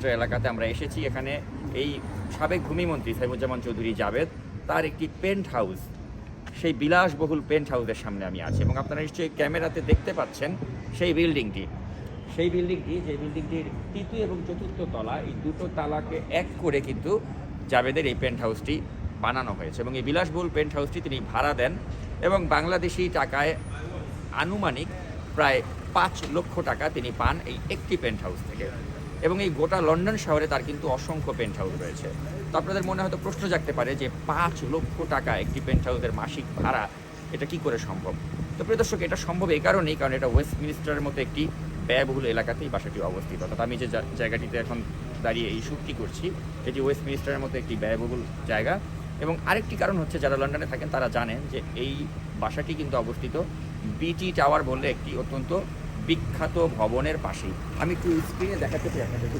Minister এলাকাতে আমরা এসেছি। এখানে এই সাবেক ভূমিমন্ত্রী সাইমুজ্জামান চৌধুরী জাভেদ তার একটি পেন্ট হাউস, সেই বিলাসবহুল পেন্ট হাউসের সামনে আমি আছি এবং আপনারা নিশ্চয়ই ক্যামেরাতে দেখতে পাচ্ছেন সেই বিল্ডিংটি। সেই বিল্ডিংটি, যে বিল্ডিংটির তৃতীয় এবং চতুর্থ তলা, এই দুটো তালাকে এক করে কিন্তু জাভেদের এই পেন্ট হাউসটি বানানো হয়েছে এবং এই বিলাসবহুল পেন্ট হাউসটি তিনি ভাড়া দেন এবং বাংলাদেশি টাকায় আনুমানিক প্রায় পাঁচ লক্ষ টাকা তিনি পান এই একটি পেন্ট হাউস থেকে। এবং এই গোটা লন্ডন শহরে তার কিন্তু অসংখ্য পেন্ট হাউস রয়েছে। তো আপনাদের মনে হয়তো প্রশ্ন জাগতে পারে যে পাঁচ লক্ষ টাকা একটি পেন্ট হাউসের মাসিক ভাড়া, এটা কি করে সম্ভব? তো প্রিয় দর্শক, এটা সম্ভব এই কারণেই, কারণ এটা ওয়েস্ট মিনিস্টারের মতো একটি ব্যয়বহুল এলাকাতেই বাসাটি অবস্থিত। অর্থাৎ আমি যে জায়গাটিতে এখন দাঁড়িয়ে এই শ্যুটটি করছি এটি ওয়েস্ট মিনিস্টারের মতো একটি ব্যয়বহুল জায়গা। এবং আরেকটি কারণ হচ্ছে, যারা লন্ডনে থাকেন, তারা জানেন যে এই বাসাটি কিন্তু অবস্থিত বিটি টাওয়ার বললে একটি অত্যন্ত বিখ্যাত ভবনের পাশেই। আমি একটু স্ক্রিনে দেখাতে চাই আপনাদের।